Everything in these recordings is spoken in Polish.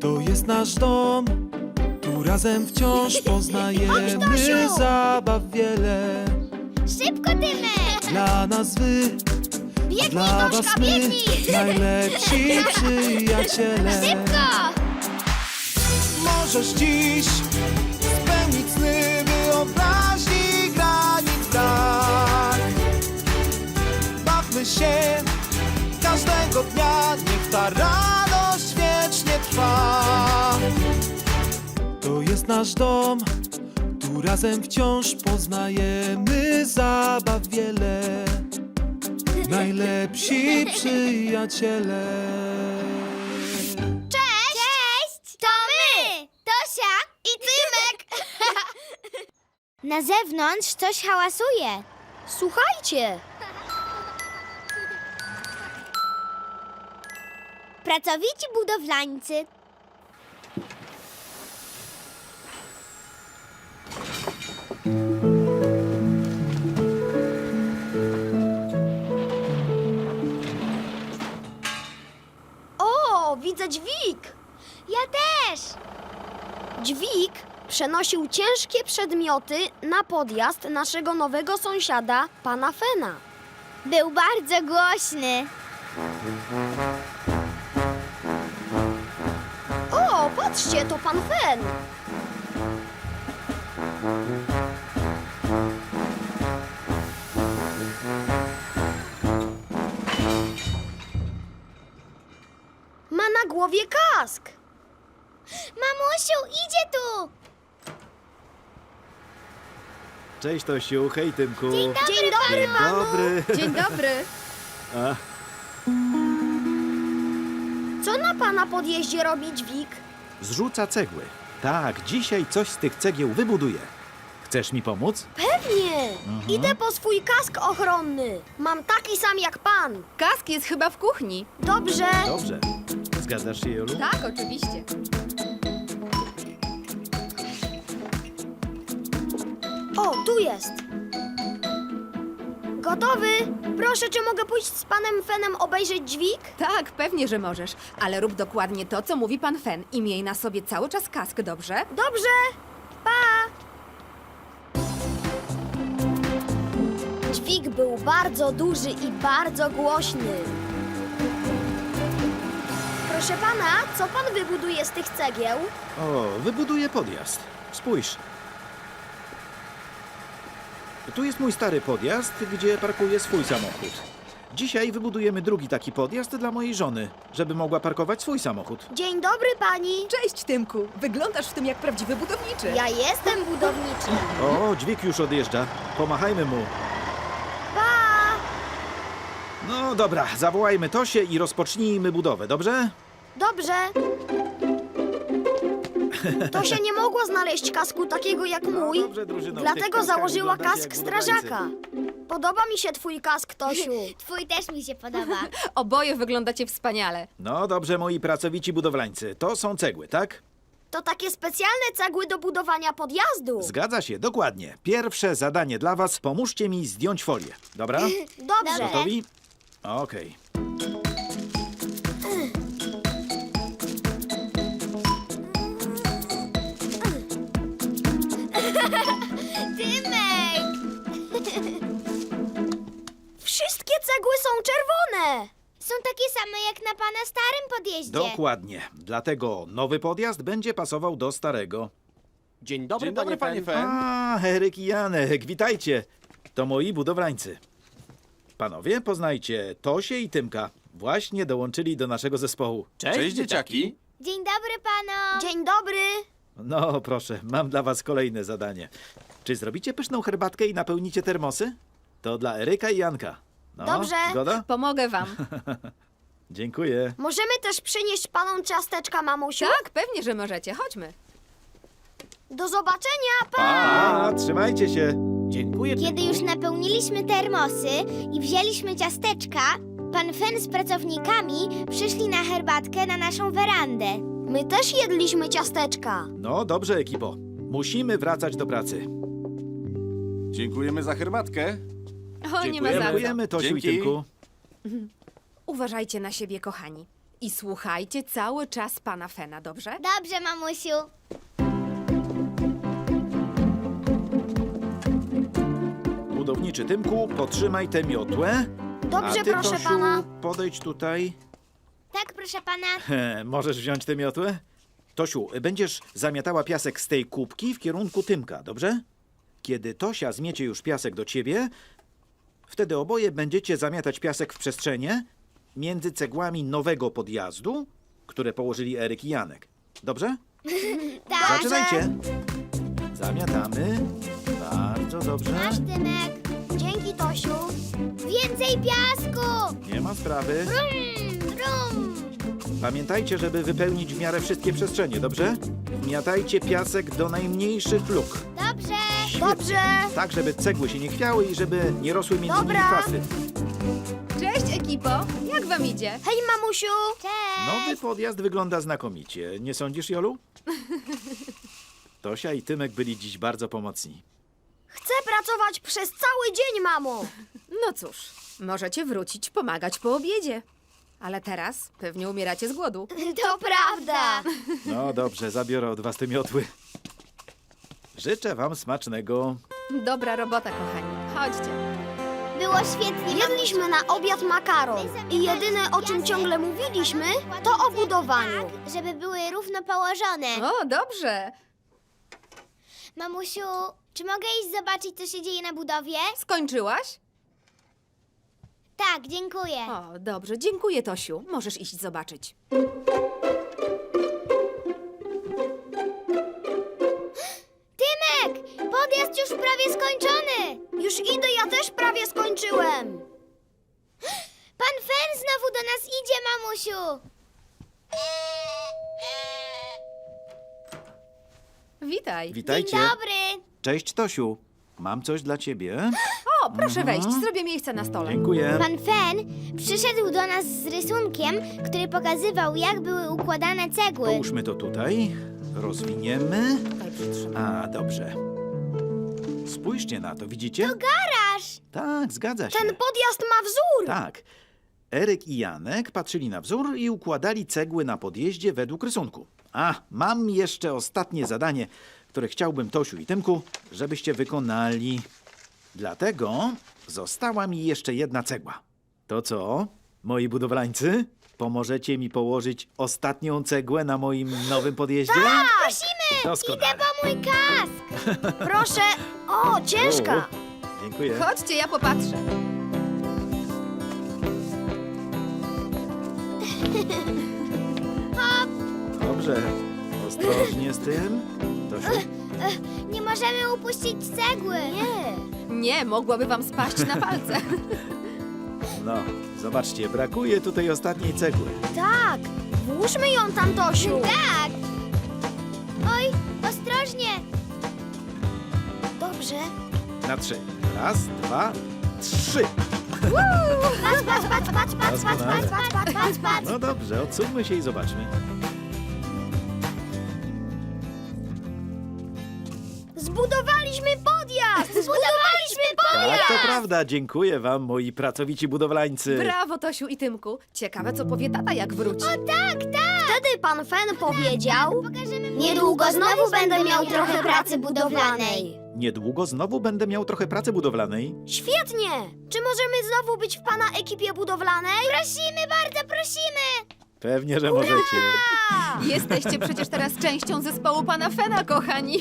To jest nasz dom, tu razem wciąż poznajemy Tosiu! zabaw wiele. Szybko, Tymek! Dla nas wy, Biegnij, dla Toszka, was my, biegnij! najlepsi przyjaciele. Szybko! Możesz dziś Się każdego dnia, niech ta radość wiecznie trwa. To jest nasz dom, tu razem wciąż poznajemy zabaw wiele. Najlepsi przyjaciele. Cześć! Cześć! To my! Tosia i Tymek! Na zewnątrz coś hałasuje. Słuchajcie! Pracowici budowlańcy. O, widzę dźwig! Ja też! Dźwig przenosił ciężkie przedmioty na podjazd naszego nowego sąsiada, pana Fena. Był bardzo głośny. Patrzcie, to pan Fen! Ma na głowie kask! Mamusiu, idzie tu! Cześć Tosiu, hej Tymku. Dzień dobry, Dzień dobry, Dzień dobry. Dzień dobry! A, Co na pana podjeździe robi dźwig? Zrzuca cegły. Tak, dzisiaj coś z tych cegieł wybuduję. Chcesz mi pomóc? Pewnie! Idę po swój kask ochronny. Mam taki sam jak pan. Kask jest chyba w kuchni. Dobrze. Dobrze. Zgadzasz się, Jolu? Tak, oczywiście. O, tu jest. Gotowy? Proszę, czy mogę pójść z panem Fenem obejrzeć dźwig? Tak, pewnie, że możesz. Ale rób dokładnie to, co mówi pan Fen i miej na sobie cały czas kask, dobrze? Dobrze. Pa! Dźwig był bardzo duży i bardzo głośny. Proszę pana, co pan wybuduje z tych cegieł? O, wybuduję podjazd. Spójrz. Tu jest mój stary podjazd, gdzie parkuję swój samochód. Dzisiaj wybudujemy drugi taki podjazd dla mojej żony, żeby mogła parkować swój samochód. Dzień dobry pani. Cześć, Tymku. Wyglądasz w tym jak prawdziwy budowniczy. Ja jestem budowniczy. O, dźwig już odjeżdża. Pomachajmy mu. Pa! No dobra, zawołajmy Tosię i rozpocznijmy budowę, dobrze? Dobrze. Tosia nie mogła znaleźć kasku takiego jak mój, No dobrze, drużyno, w tych dlatego kaskach założyła wyglądacie kask jak budowlańcy. strażaka. Podoba mi się twój kask, Tosiu. Twój też mi się podoba. Oboje wyglądacie wspaniale. No dobrze, moi pracowici budowlańcy. To są cegły, tak? To takie specjalne cegły do budowania podjazdu. Zgadza się, dokładnie. Pierwsze zadanie dla was. Pomóżcie mi zdjąć folię. Dobra? Dobrze. Dobrze. Gotowi? Okej. Cegły są czerwone. Są takie same jak na pana starym podjeździe. Dokładnie. Dlatego nowy podjazd będzie pasował do starego. Dzień dobry, Dzień dobry, panie, panie Fen. A, Eryk i Janek, witajcie. To moi budowlańcy. Panowie, poznajcie Tosię i Tymka. Właśnie dołączyli do naszego zespołu. Cześć, Cześć, dzieciaki. Dzień dobry panom! Dzień dobry. No, proszę, mam dla was kolejne zadanie. Czy zrobicie pyszną herbatkę i napełnicie termosy? To dla Eryka i Janka. No, Dobrze. Zgoda? Pomogę wam. Dziękuję. Możemy też przynieść panom ciasteczka, mamusiu? tak, pewnie, że możecie. Chodźmy. Do zobaczenia, pa! A, trzymajcie się. Dziękuję. Kiedy już napełniliśmy termosy i wzięliśmy ciasteczka, pan Fen z pracownikami przyszli na herbatkę na naszą werandę. My też jedliśmy ciasteczka. No dobrze, ekipo. Musimy wracać do pracy. Dziękujemy za herbatkę. O, nie ma za co. Dziękujemy, Tosiu Dzięki. i Tymku. Uważajcie na siebie, kochani. I słuchajcie cały czas pana Fena, dobrze? Dobrze, mamusiu. Budowniczy Tymku, potrzymaj tę miotłę. Dobrze, A ty, proszę Tosiu, pana. podejdź tutaj. Tak, proszę pana. He, możesz wziąć tę miotłę? Tosiu, będziesz zamiatała piasek z tej kubki w kierunku Tymka, dobrze? Kiedy Tosia zmiecie już piasek do ciebie, wtedy oboje będziecie zamiatać piasek w przestrzenie między cegłami nowego podjazdu, które położyli Eryk i Janek. Dobrze? Tak. Zaczynajcie. Zamiatamy. Bardzo dobrze. Masz, Tymek. Dzięki, Tosiu. Więcej piasku. Nie ma sprawy. Rum, rum. Pamiętajcie, żeby wypełnić w miarę wszystkie przestrzenie, dobrze? Miatajcie piasek do najmniejszych luk. Dobrze. Dobrze. Tak, żeby cegły się nie chwiały i żeby nie rosły między nimi Dobra. kwasy. Cześć, ekipo! Jak wam idzie? Hej, mamusiu. Cześć. Nowy podjazd wygląda znakomicie. Nie sądzisz, Jolu? Tosia i Tymek byli dziś bardzo pomocni. Chcę pracować przez cały dzień, mamo. No cóż, możecie wrócić pomagać po obiedzie. Ale teraz pewnie umieracie z głodu. To prawda. No dobrze, zabiorę od was te miotły. Życzę wam smacznego. Dobra robota, kochani. Chodźcie. Było świetnie. Jedliśmy na obiad makaron i jedyne, o czym ciągle mówiliśmy, to o budowaniu. Tak, żeby były równo położone. O, dobrze. Mamusiu, czy mogę iść zobaczyć, co się dzieje na budowie? Skończyłaś? Tak, dziękuję. O, dobrze. Dziękuję, Tosiu. Możesz iść zobaczyć. Prawie skończony. Już idę, ja też prawie skończyłem. Pan Fen znowu do nas idzie, mamusiu. Witaj. Witajcie. Dzień dobry. Cześć, Tosiu. Mam coś dla ciebie. O, proszę wejść. Zrobię miejsce na stole. Dziękuję. Pan Fen przyszedł do nas z rysunkiem, który pokazywał, jak były układane cegły. Połóżmy to tutaj. Rozwiniemy. Tutaj. A, dobrze. Spójrzcie na to, widzicie? Garaż. Tak, zgadza się. Ten podjazd ma wzór. Tak. Eryk i Janek patrzyli na wzór i układali cegły na podjeździe według rysunku. A, mam jeszcze ostatnie zadanie, które chciałbym Tosiu i Tymku, żebyście wykonali. Dlatego została mi jeszcze jedna cegła. To co, moi budowlańcy? Pomożecie mi położyć ostatnią cegłę na moim nowym podjeździe? Prosimy. Doskonale. Idę po mój kask. Proszę. O, ciężka. O, dziękuję. Chodźcie, ja popatrzę. Dobrze. Ostrożnie z tym. Tosiu, Nie możemy upuścić cegły. Nie. Nie, mogłaby wam spaść na palce. no, zobaczcie, brakuje tutaj ostatniej cegły. Tak. Włóżmy ją tam, Tosiu. Tak. Oj, ostrożnie. Dobrze. Na trzy. Raz, dwa, trzy. Patrz, patrz, patrz, patrz, patrz, patrz, Doskonale. patrz, patrz, patrz, patrz. No dobrze, odsuńmy się i zobaczmy. Zbudowaliśmy podjazd. Zbudowaliśmy Tak, to prawda. Dziękuję wam, moi pracowici budowlańcy. Brawo, Tosiu i Tymku. Ciekawe, co powie tata, jak wróci. Tak, tak. Wtedy pan Fen powiedział, niedługo znowu będę miał trochę pracy budowlanej. Niedługo znowu będę miał trochę pracy budowlanej. Świetnie. Czy możemy znowu być w pana ekipie budowlanej? Prosimy, bardzo prosimy. Pewnie, że możecie. Jesteście przecież teraz częścią zespołu pana Fena, kochani.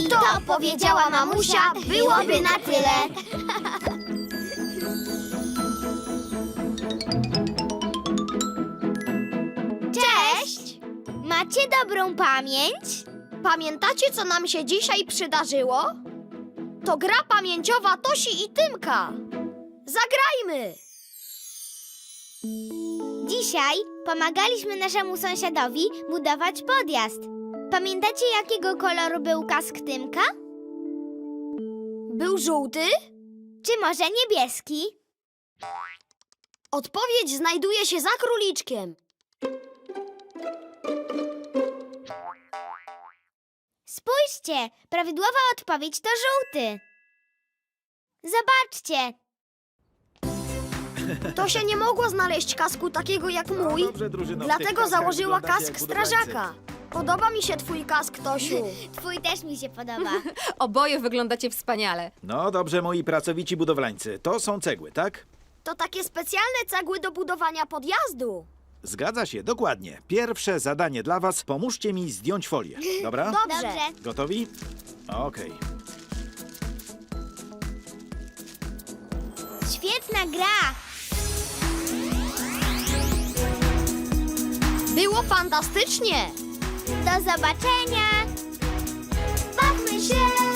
I to powiedziała mamusia, byłoby na tyle. Cześć! Macie dobrą pamięć? Pamiętacie, co nam się dzisiaj przydarzyło? To gra pamięciowa Tosi i Tymka. Zagrajmy! Dzisiaj pomagaliśmy naszemu sąsiadowi budować podjazd. Pamiętacie, jakiego koloru był kask Tymka? Był żółty? Czy może niebieski? Odpowiedź znajduje się za króliczkiem. Spójrzcie, prawidłowa odpowiedź to żółty. Zobaczcie, Tosia nie mogła znaleźć kasku takiego jak No mój, dobrze, drużyno, w tych dlatego kaskach założyła wyglądacie kask jak budowlańcy. strażaka. Podoba mi się twój kask, Tosiu. twój też mi się podoba. Oboje wyglądacie wspaniale. No dobrze, moi pracowici budowlańcy. To są cegły, tak? To takie specjalne cegły do budowania podjazdu. Zgadza się, dokładnie. Pierwsze zadanie dla was. Pomóżcie mi zdjąć folię. Dobra? Dobrze. Gotowi? Okej. Świetna gra. Było fantastycznie. Do zobaczenia. Bawmy się.